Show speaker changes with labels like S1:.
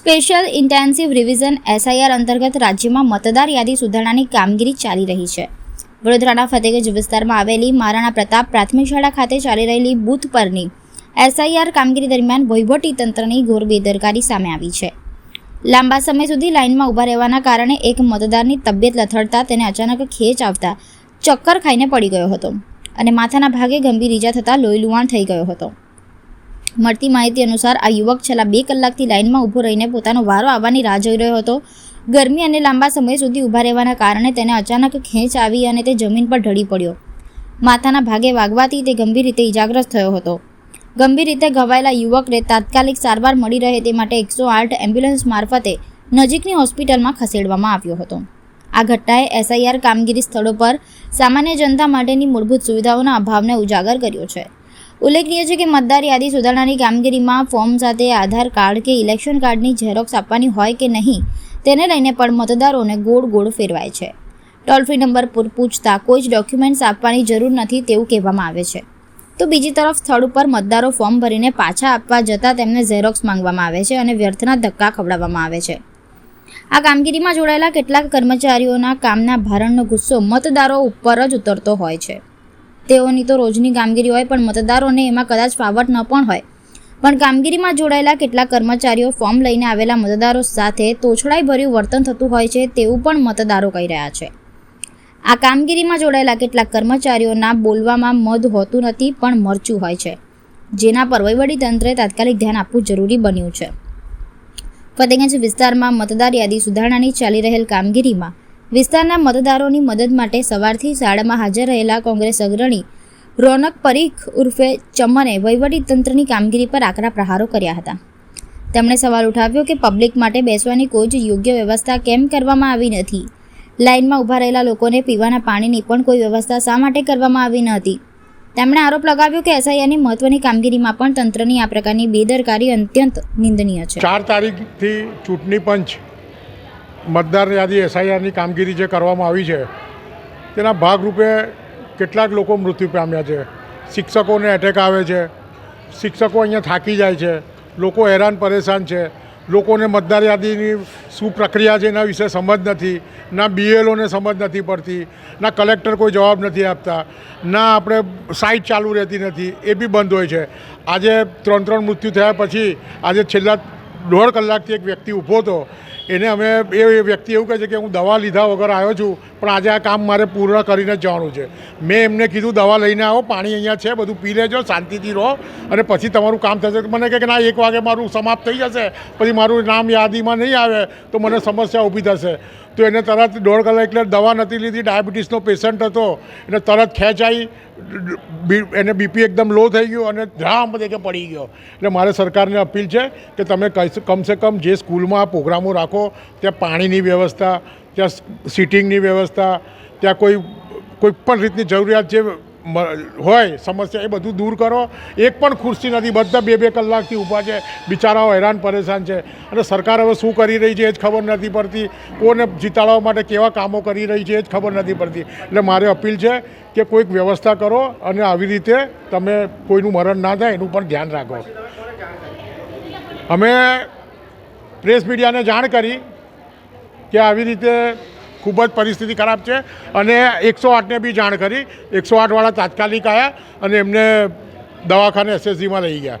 S1: Special intensive revision SIR અંતર્ગત રાજ્યમાં મતદાર યાદી સુધારણાની કામગીરી ચાલી રહી છે. વડોદરાના ફતેગંજ વિસ્તારમાં આવેલી મહારાણા પ્રતાપ પ્રાથમિક શાળા ખાતે ચાલી રહેલી બૂથ પરની એસઆઈઆર કામગીરી દરમિયાન વહીવટી તંત્રની ઘોર બેદરકારી સામે આવી છે. લાંબા સમય સુધી લાઇનમાં ઊભા રહેવાના કારણે એક મતદારની તબિયત લથડતા તેને અચાનક ખેંચ આવતા ચક્કર ખાઈને પડી ગયો હતો અને માથાના ભાગે ગંભીર ઈજા થતાં લોહી લુહાણ થઈ ગયો હતો. મળતી માહિતી અનુસાર આ યુવક છેલ્લા બે કલાકથી લાઇનમાં ઊભો રહીને પોતાનો વારો આવવાની રાહ જોઈ રહ્યો હતો. ગરમી અને લાંબા સમય સુધી ઊભા રહેવાના કારણે તેને અચાનક ખેંચ આવી અને તે જમીન પર ઢળી પડ્યો. માથાના ભાગે વાગવાથી તે ગંભીર રીતે ઇજાગ્રસ્ત થયો હતો. ગંભીર રીતે ઘવાયેલા યુવકને તાત્કાલિક સારવાર મળી રહે તે માટે એકસો આઠ એમ્બ્યુલન્સ મારફતે નજીકની હોસ્પિટલમાં ખસેડવામાં આવ્યો હતો. આ ઘટનાએ એસઆઈઆર કામગીરી સ્થળો પર સામાન્ય જનતા માટેની મૂળભૂત સુવિધાઓના અભાવને ઉજાગર કર્યો છે. ઉલ્લેખનીય છે કે મતદાર યાદી સુધારણાની કામગીરીમાં ફોર્મ સાથે આધાર કાર્ડ કે ઇલેક્શન કાર્ડની ઝેરોક્સ આપવાની હોય કે નહીં, તેને લઈને પણ મતદારોને ગોળ ગોળ ફેરવાય છે. ટોલ ફ્રી નંબર પર પૂછતા કોઈ જ ડોક્યુમેન્ટ્સ આપવાની જરૂર નથી તેવું કહેવામાં આવે છે. તો બીજી તરફ સ્થળ ઉપર મતદારો ફોર્મ ભરીને પાછા આપવા જતાં તેમને ઝેરોક્સ માંગવામાં આવે છે અને વ્યર્થના ધક્કા ખવડાવવામાં આવે છે. આ કામગીરીમાં જોડાયેલા કેટલાક કર્મચારીઓના કામના ભારણનો ગુસ્સો મતદારો ઉપર જ ઉતરતો હોય છે. તેઓની તો રોજની કામગીરી હોય, પણ મતદારોને એમાં કદાચ ફાવટ ન પણ હોય. પણ કામગીરીમાં જોડાયેલા કેટલાક કર્મચારીઓ ફોર્મ લઈને આવેલા મતદારો સાથે તોછડાઈ ભર્યું વર્તન થતું હોય છે તેવું પણ મતદારો કહી રહ્યા છે. આ કામગીરીમાં જોડાયેલા કેટલાક કર્મચારીઓના બોલવામાં મધ હોતું નથી, પણ મરચું હોય છે. જેના પર વહીવટી તંત્રે તાત્કાલિક ધ્યાન આપવું જરૂરી બન્યું છે. ફતેગંજ વિસ્તારમાં મતદાર યાદી સુધારણાની ચાલી રહેલ કામગીરીમાં વિસ્તારના મતદારોની મદદ માટે સવારથી શાળામાં હાજર રહેલા કોંગ્રેસ અગ્રણી રોનક પરીખ ઉર્ફે ચમને વહીવટી તંત્રની કામગીરી પર આકરા પ્રહારો કર્યા હતા. તેમણે સવાલ ઉઠાવ્યો કે પબ્લિક માટે બેસવાની કોઈ જ યોગ્ય વ્યવસ્થા કેમ કરવામાં આવી નથી? લાઇનમાં ઊભા રહેલા લોકોને પીવાના પાણીની પણ કોઈ વ્યવસ્થા શા માટે કરવામાં આવી ન હતી તેમણે આરોપ લગાવ્યો કે એસઆઈઆની મહત્વની કામગીરીમાં પણ તંત્રની આ પ્રકારની બેદરકારી અત્યંત નિંદનીય છે.
S2: ચાર તારીખથી ચૂંટણી પંચ મતદાર યાદી એસઆઈઆરની કામગીરી જે કરવામાં આવી છે, તેના ભાગરૂપે કેટલાક લોકો મૃત્યુ પામ્યા છે. શિક્ષકોને એટેક આવે છે. શિક્ષકો અહીંયા થાકી જાય છે. લોકો હેરાન પરેશાન છે. લોકોને મતદાર યાદીની શું પ્રક્રિયા છે એના વિશે સમજ નથી, ના બીએલઓને સમજ નથી પડતી, ના કલેક્ટર કોઈ જવાબ નથી આપતા, ના આપણે સાઇટ ચાલુ રહેતી નથી, એ બી બંધ હોય છે. આજે ત્રણ ત્રણ મૃત્યુ થયા પછી આજે છેલ્લા દોઢ કલાકથી એક વ્યક્તિ ઊભો હતો. એને અમે એ વ્યક્તિ એવું કહે છે કે હું દવા લીધા વગર આવ્યો છું, પણ આજે આ કામ મારે પૂર્ણ કરીને જવાનું છે. મેં એમને કીધું, દવા લઈને આવો, પાણી અહીંયા છે, બધું પી લેજો, શાંતિથી રહો, અને પછી તમારું કામ થશે. મને કહે કે, ના, એક વાગે મારું સમાપ્ત થઈ જશે, પછી મારું નામ યાદીમાં નહીં આવે, તો મને સમસ્યા ઊભી થશે. તો એને તરત દોઢ કલાક એટલે દવા નથી લીધી, ડાયાબિટીસનો પેશન્ટ હતો, એને તરત ખેંચાઈ એને બીપી એકદમ લો થઈ ગયું અને ધ્રામ બધે પડી ગયો. એટલે મારે સરકારને અપીલ છે કે તમે કમસે કમ જે સ્કૂલમાં આ પ્રોગ્રામો રાખો ત્યાં પાણીની વ્યવસ્થા, ત્યાં સીટિંગની વ્યવસ્થા, ત્યાં કોઈ કોઈ પણ રીતની જરૂરિયાત જે હોય, સમસ્યા એ બધું દૂર કરો. એક પણ ખુરશી નથી. બધા બે બે કલાકથી ઊભા છે. બિચારાઓ હેરાન પરેશાન છે. અને સરકાર હવે શું કરી રહી છે એ જ ખબર નથી પડતી. કોને જીતાડવા માટે કેવા કામો કરી રહી છે એ જ ખબર નથી પડતી. એટલે મારે અપીલ છે કે કોઈક વ્યવસ્થા કરો અને આવી રીતે તમે કોઈનું મરણ ના થાય એનું પણ ધ્યાન રાખો. અમે પ્રેસ મીડિયાને જાણ કરી કે આવી રીતે ખૂબ જ પરિસ્થિતિ ખરાબ છે અને એકસો આઠને બી જાણ કરી. એકસો આઠવાળા તાત્કાલિક આવ્યા અને એમને દવાખાને એસએસજીમાં લઈ ગયા.